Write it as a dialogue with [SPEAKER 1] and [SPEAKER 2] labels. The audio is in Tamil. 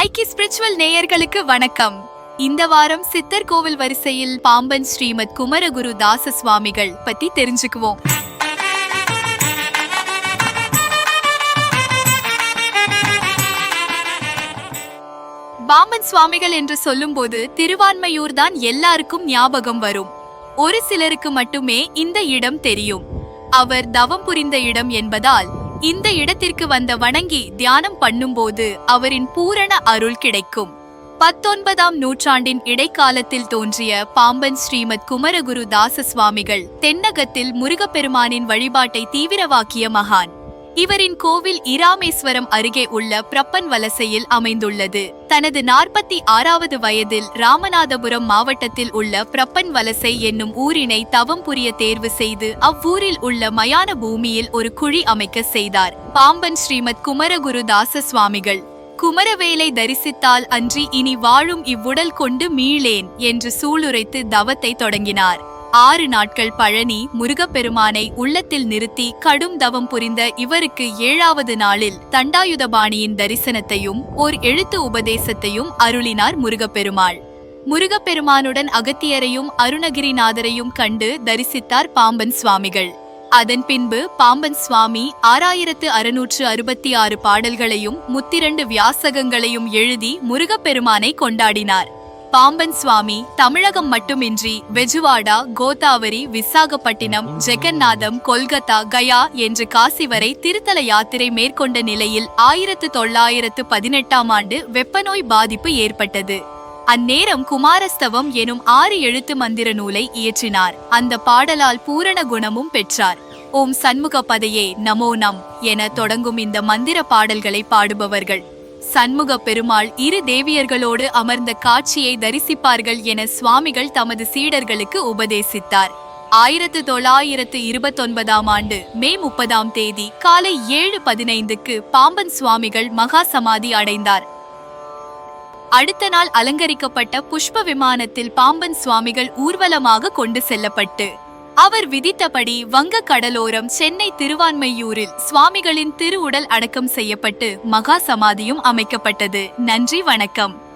[SPEAKER 1] ஐக்கி ஸ்பிரிச்சுவல் நேயர்களுக்கு வணக்கம். இந்த வாரம் சித்தர் கோவில் வரிசையில் பாம்பன் ஸ்ரீமத் குமரகுரு தாச சுவாமிகள் பத்தி தெரிஞ்சுக்குவோம். பாம்பன் சுவாமிகள் என்று சொல்லும்போது திருவான்மையூர் தான் எல்லாருக்கும் ஞாபகம் வரும். ஒரு சிலருக்கு மட்டுமே இந்த இடம் தெரியும். அவர் தவம் புரிந்த இடம் என்பதால் இந்த இடத்திற்கு வந்த வணங்கி தியானம் பண்ணும்போது அவரின் பூரண அருள் கிடைக்கும். பத்தொன்பதாம் நூற்றாண்டின் இடைக்காலத்தில் தோன்றிய பாம்பன் ஸ்ரீமத் குமரகுரு தாச சுவாமிகள் தென்னகத்தில் முருகப்பெருமானின் வழிபாட்டை தீவிரவாக்கிய மகான். இவரின் கோவில் இராமேஸ்வரம் அருகே உள்ள பிரப்பன் வலசையில் அமைந்துள்ளது. தனது நாற்பத்தி ஆறாவது வயதில் ராமநாதபுரம் மாவட்டத்தில் உள்ள பிரப்பன் வலசை என்னும் ஊரினை தவம் புரிய தேர்வு செய்து அவ்வூரில் உள்ள மயான பூமியில் ஒரு குழி அமைக்க செய்தார். பாம்பன் ஸ்ரீமத் குமரகுரு தாச சுவாமிகள் குமரவேலை தரிசித்தால் அன்றி இனி வாழும் இவ்வுடல் கொண்டு மீளேன் என்று சூளுரைத்து தவத்தை தொடங்கினார். ஆறு நாட்கள் பழனி முருகப்பெருமானை உள்ளத்தில் நிறுத்தி கடும் தவம் புரிந்த இவருக்கு ஏழாவது நாளில் தண்டாயுதபாணியின் தரிசனத்தையும் ஓர் எழுத்து உபதேசத்தையும் அருளினார் முருகப்பெருமாள். முருகப்பெருமானுடன் அகத்தியரையும் அருணகிரிநாதரையும் கண்டு தரிசித்தார் பாம்பன் சுவாமிகள். அதன் பின்பு பாம்பன் சுவாமி ஆறாயிரத்து அறுநூற்று அறுபத்தி ஆறு பாடல்களையும் முத்திரண்டு வியாசகங்களையும் எழுதி முருகப்பெருமானை கொண்டாடினார். பாம்பன் சுவாமி தமிழகம் மட்டுமின்றி வெஜுவாடா கோதாவரி விசாகப்பட்டினம் ஜெகநாதம் கொல்கத்தா கயா என்று காசி வரை திருத்தல யாத்திரை மேற்கொண்ட நிலையில் ஆயிரத்து தொள்ளாயிரத்து பதினெட்டாம் ஆண்டு வெப்பநோய் பாதிப்பு ஏற்பட்டது. அந்நேரம் குமாரஸ்தவம் எனும் ஆறு எழுத்து மந்திர நூலை இயற்றினார். அந்த பாடலால் பூரண குணமும் பெற்றார். ஓம் சண்முக பதையே நமோ நம் என தொடங்கும் இந்த மந்திர பாடல்களை பாடுபவர்கள். சண்முக பெருமாள் இரு தேவியர்களோடு அமர்ந்த காட்சியை தரிசிப்பார்கள் என சுவாமிகள் தமது சீடர்களுக்கு உபதேசித்தார். ஆயிரத்து தொள்ளாயிரத்து இருபத்தொன்பதாம் ஆண்டு மே முப்பதாம் தேதி காலை ஏழு பதினைந்துக்கு பாம்பன் சுவாமிகள் மகா சமாதி அடைந்தார். அடுத்த நாள் அலங்கரிக்கப்பட்ட புஷ்ப விமானத்தில் பாம்பன் சுவாமிகள் ஊர்வலமாக கொண்டு செல்லப்பட்டு அவர் விதித்தபடி வங்க கடலோரம் சென்னை திருவான்மையூரில் சுவாமிகளின் திருவுடல் அடக்கம் செய்யப்பட்டு மகா சமாதியும் அமைக்கப்பட்டது. நன்றி வணக்கம்.